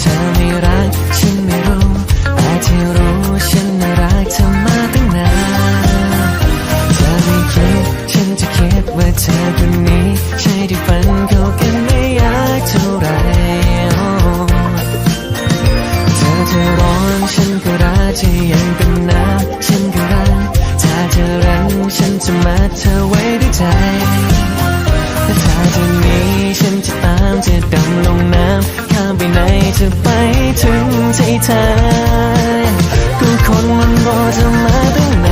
เธอไม่รักฉันไม่รู้แต่ที่รู้ฉันน่ารักเธอมาตั้งนานเธอไม่คิดฉันจะคิดว่าเธอคนนี้ใช่ที่ฝันเขากันไม่ยากเท่าไรเธอจะร้อนฉันก็รักจะยังเป็นน้ำฉันก็รักถ้าเธอรักฉันจะมาเธอไว้ด้วยใจ เธอกูคนมันบ่จะมาตั้ง